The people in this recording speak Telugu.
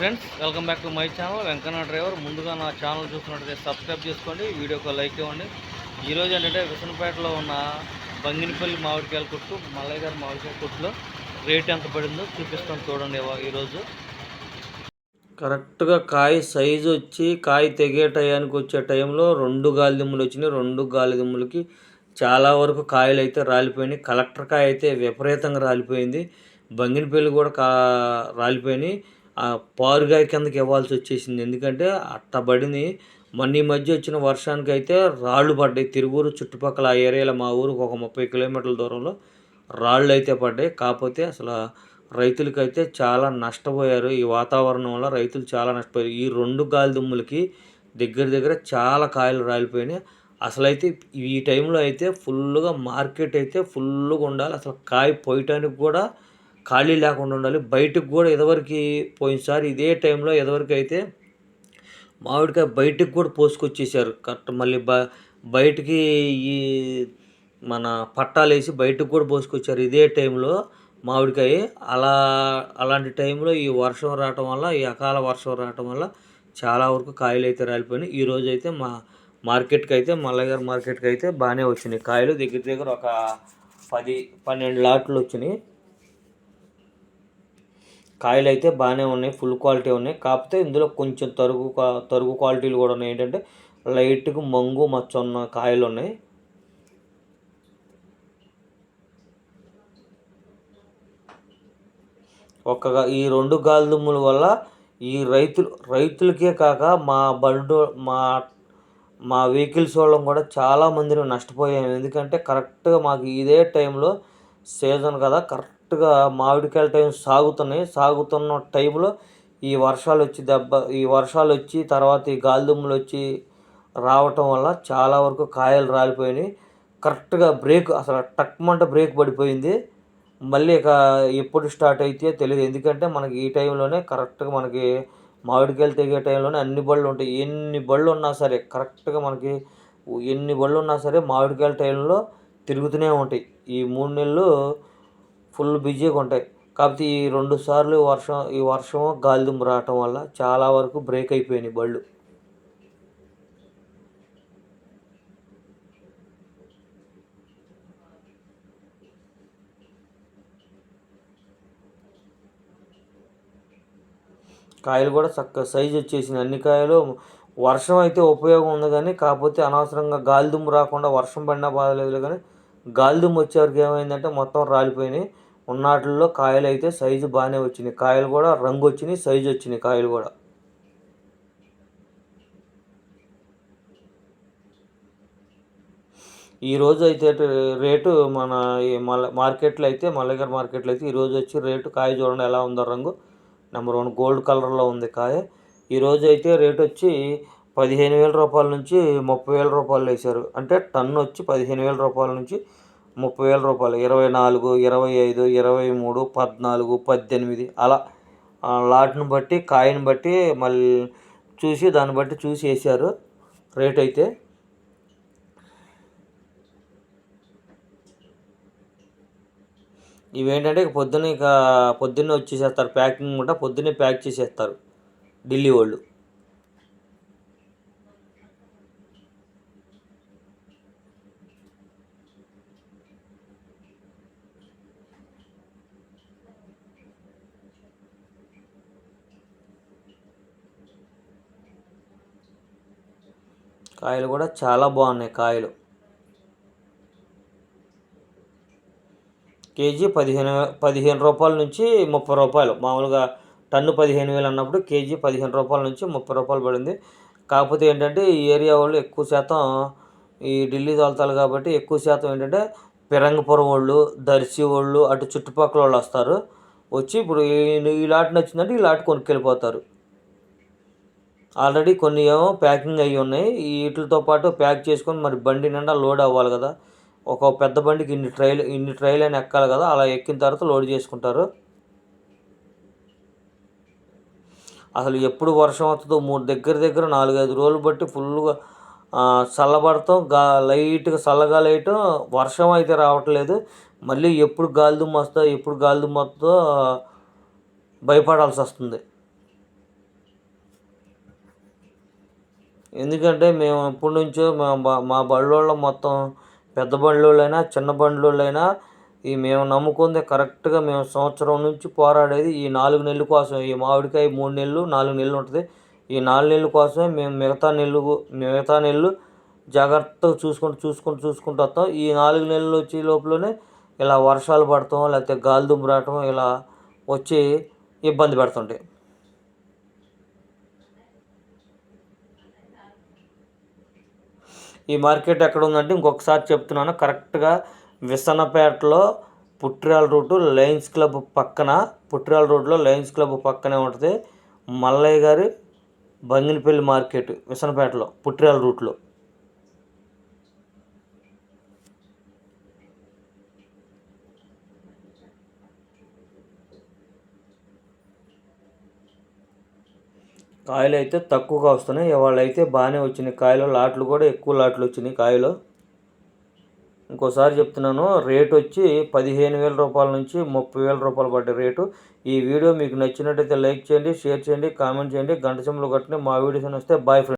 Friends welcome back to my channel Venkanna driver ముందుగా నా ఛానల్ చూసినట్టయితే సబ్స్క్రైబ్ చేసుకోండి వీడియోకి లైక్ ఇవ్వండి. ఈరోజు ఏంటంటే విసనపేటలో ఉన్న బంగినపల్లి మామిడికాయల కొట్టు మల్లయ్య గారి మామిడికాయ కొట్టులో రేట్ ఎంత పడిందో చూపిస్తాను చూడండి ఈరోజు కరెక్ట్గా కాయ సైజు వచ్చి కాయ తెగే టయానికి వచ్చే టైంలో రెండు గాలి దిమ్ములు వచ్చినాయి. రెండు గాలి దిమ్ములకి చాలా వరకు కాయలు అయితే రాలిపోయినాయి. కలెక్టర్ కాయ అయితే విపరీతంగా రాలిపోయింది. బంగినపల్లి కూడా కా రాలిపోయినాయి. ఆ పారుగాయ కిందకి ఇవ్వాల్సి వచ్చేసింది. ఎందుకంటే అట్టబడిని మొన్న ఈ మధ్య వచ్చిన వర్షానికి అయితే రాళ్ళు పడ్డాయి. తిరువూరు చుట్టుపక్కల ఆ ఏరియాలో మా ఊరికి ఒక ముప్పై కిలోమీటర్ల దూరంలో రాళ్ళు అయితే పడ్డాయి. కాకపోతే అసలు రైతులకైతే చాలా నష్టపోయారు. ఈ వాతావరణం వల్ల రైతులు చాలా నష్టపోయారు. ఈ రెండు గాలి దుమ్ములకి దగ్గర దగ్గర చాలా కాయలు రాలిపోయినాయి. అసలైతే ఈ టైంలో అయితే ఫుల్గా మార్కెట్ అయితే ఫుల్గా ఉండాలి. అసలు కాయ పోయటానికి కూడా ఖాళీ లేకుండా ఉండాలి. బయటకు కూడా ఎదవరికి పోయినసారి ఇదే టైంలో ఎదవరికి అయితే మామిడికాయ బయటకు కూడా పోసుకొచ్చేసారు. కరెక్ట్ మళ్ళీ బ బయటికి ఈ మన పట్టాలు వేసి బయటకు కూడా పోసుకొచ్చారు. ఇదే టైంలో మామిడికాయ అలా అలాంటి టైంలో ఈ వర్షం రావటం వల్ల ఈ అకాల వర్షం రావటం వల్ల చాలా వరకు కాయలు అయితే రాలిపోయినాయి. ఈ రోజు అయితే మా మార్కెట్కి అయితే మల్లగారు మార్కెట్కి అయితే బాగానే వచ్చినాయి. కాయలు దగ్గర దగ్గర ఒక పది పన్నెండు లాట్లు వచ్చినాయి. కాయలు అయితే బాగానే ఉన్నాయి ఫుల్ క్వాలిటీ ఉన్నాయి. కాకపోతే ఇందులో కొంచెం తరుగు తరుగు క్వాలిటీలు కూడా ఉన్నాయి. ఏంటంటే లైట్గా మంగు మచ్చ ఉన్న కాయలు ఉన్నాయి. ఒక ఈ రెండు గాలి దుమ్ముల వల్ల ఈ రైతులు రైతులకే కాక మా బండు మా మా వెహికల్స్ వాళ్ళం కూడా చాలా మందిని నష్టపోయాము ఎందుకంటే కరెక్ట్గా మాకు ఇదే టైంలో సీజన్ కదా కరెక్ట్ కరెక్ట్గా మామిడికాయల టైం సాగుతున్నాయి. సాగుతున్న టైంలో ఈ వర్షాలు వచ్చి దెబ్బ ఈ వర్షాలు వచ్చి తర్వాత ఈ గాలిదుమ్ములు వచ్చి రావటం వల్ల చాలా వరకు కాయలు రాలిపోయినాయి. కరెక్ట్గా బ్రేక్ అసలు టక్మంట బ్రేక్ పడిపోయింది. మళ్ళీ ఇక ఎప్పుడు స్టార్ట్ అయితే తెలియదు ఎందుకంటే మనకి ఈ టైంలోనే కరెక్ట్గా మనకి మామిడికాయలు తెగే టైంలోనే అన్ని బళ్ళు ఉంటాయి. ఎన్ని బళ్ళు ఉన్నా సరే కరెక్ట్గా మనకి ఎన్ని బళ్ళు ఉన్నా సరే మామిడికాయల టైంలో తిరుగుతూనే ఉంటాయి. ఈ మూడు నెలలు ఫుల్ బిజీగా ఉంటాయి. కాకపోతే ఈ రెండు సార్లు వర్షం ఈ వర్షం గాలిదుమ్ము రావటం వల్ల చాలా వరకు బ్రేక్ అయిపోయినాయి బళ్ళు. కాయలు కూడా చక్క సైజు వచ్చేసినాయి. అన్ని కాయలు వర్షం అయితే ఉపయోగం ఉంది కానీ కాకపోతే అనవసరంగా గాలిదుమ్ము రాకుండా వర్షం పడినా బాధలేదు కానీ గాలిదుమ్ము వచ్చేవరకు ఏమైందంటే మొత్తం రాలిపోయినాయి. ఉన్నాటిల్లో కాయలు అయితే సైజు బాగానే వచ్చినాయి. కాయలు కూడా రంగు వచ్చినాయి సైజు వచ్చినాయి కాయలు కూడా. ఈ రోజు అయితే రేటు మన ఈ మల మార్కెట్లో అయితే మల్లగారి మార్కెట్లో అయితే ఈరోజు వచ్చి రేటు కాయ చూడండి ఎలా ఉందో రంగు. నెంబర్ వన్ గోల్డ్ కలర్లో ఉంది కాయ. ఈ అయితే రేట్ వచ్చి పదిహేను వేల రూపాయల నుంచి ముప్పై వేల రూపాయలు వేశారు. అంటే టన్ను వచ్చి పదిహేను వేల రూపాయల నుంచి ముప్పై వేల రూపాయలు. ఇరవై నాలుగు ఇరవై ఐదు ఇరవై మూడు పద్నాలుగు పద్దెనిమిది. అలా లాట్ను బట్టి కాయను బట్టి మళ్ళీ చూసి దాన్ని బట్టి చూసి వేసారు రేట్ అయితే ఇవేంటంటే ఇక పొద్దున్న ఇక పొద్దున్నే వచ్చేసేస్తారు. ప్యాకింగ్ కూడా పొద్దున్నే ప్యాక్ చేసేస్తారు. ఢిల్లీ వాళ్ళు. కాయలు కూడా చాలా బాగున్నాయి కాయలు. కేజీ పదిహేను పదిహేను రూపాయల నుంచి ముప్పై రూపాయలు. మామూలుగా టన్ను పదిహేను వేలు అన్నప్పుడు కేజీ పదిహేను రూపాయల నుంచి ముప్పై రూపాయలు పడింది. కాకపోతే ఏంటంటే ఈ ఏరియా వాళ్ళు ఎక్కువ శాతం ఈ ఢిల్లీ తోలుతారు కాబట్టి ఎక్కువ శాతం ఏంటంటే పిరంగపురం వాళ్ళు దర్శి వాళ్ళు అటు చుట్టుపక్కల వాళ్ళు వస్తారు. వచ్చి ఇప్పుడు ఈ ఈ లాట్ నచ్చిందంటే ఈ లాట్ కొనుక్కెళ్ళిపోతారు. ఆల్రెడీ కొన్ని ఏమో ప్యాకింగ్ అయ్యి ఉన్నాయి. ఈ వీటితో పాటు ప్యాక్ చేసుకొని మరి బండి నిండా లోడ్ అవ్వాలి కదా. ఒక పెద్ద బండికి ఇన్ని ట్రైలు ఇన్ని ట్రైల్ అని ఎక్కాలి కదా. అలా ఎక్కిన తర్వాత లోడ్ చేసుకుంటారు. అసలు ఎప్పుడు వర్షం వస్తుందో మూడు దగ్గర దగ్గర నాలుగైదు రోజులు బట్టి ఫుల్గా చల్లబడతాం. గా లైట్గా చల్లగా లైట్ వర్షం అయితే రావట్లేదు. మళ్ళీ ఎప్పుడు గాలి దుమ్ము వస్తుందో ఎప్పుడు గాలి దుమ్ము వస్తుందో భయపడాల్సి వస్తుంది. ఎందుకంటే మేము ఎప్పటి నుంచో మా మా బళ్ళోళ్ళం మొత్తం పెద్ద బండ్లోళ్ళైనా చిన్న బండ్లోళ్ళైనా ఈ మేము నమ్ముకుంది కరెక్ట్గా మేము సంవత్సరం నుంచి పోరాడేది ఈ నాలుగు నెలల కోసం. ఈ మామిడికాయ మూడు నెలలు నాలుగు నెలలు ఉంటుంది. ఈ నాలుగు నెలల కోసమే మేము మిగతా నెలలు మిగతా నెలలు జాగ్రత్తగా చూసుకుంటూ చూసుకుంటూ చూసుకుంటూ వస్తాం. ఈ నాలుగు నెలలు వచ్చే లోపలనే ఇలా వర్షాలు పడటం లేకపోతే గాలి దుమ్ము రావటం ఇలా వచ్చి ఇబ్బంది పెడుతుంటాయి. ఈ మార్కెట్ ఎక్కడ ఉందంటే ఇంకొకసారి చెప్తున్నాను. కరెక్ట్గా విసనపేటలో పుట్టిరాల రోడ్డు లయన్స్ క్లబ్ పక్కన పుట్టిరాల రోడ్లో లయన్స్ క్లబ్ పక్కనే ఉంటుంది. మల్లయ్య గారి బంగినపల్లి మార్కెట్ విసనపేటలో పుట్టిరాల రూట్లో. కాయలు అయితే తక్కువగా వస్తున్నాయి. ఇవాళ అయితే బాగానే వచ్చినాయి కాయలు. లాట్లు కూడా ఎక్కువ లాట్లు వచ్చినాయి కాయలు. ఇంకోసారి చెప్తున్నాను రేట్ వచ్చి పదిహేను వేల రూపాయల నుంచి ముప్పై వేల రూపాయలు పడ్డ రేటు. ఈ వీడియో మీకు నచ్చినట్టయితే లైక్ చేయండి షేర్ చేయండి కామెంట్ చేయండి. గంట చెంబులు కొట్టండి. మా వీడియోస్ వస్తే బాయ్ ఫ్రెండ్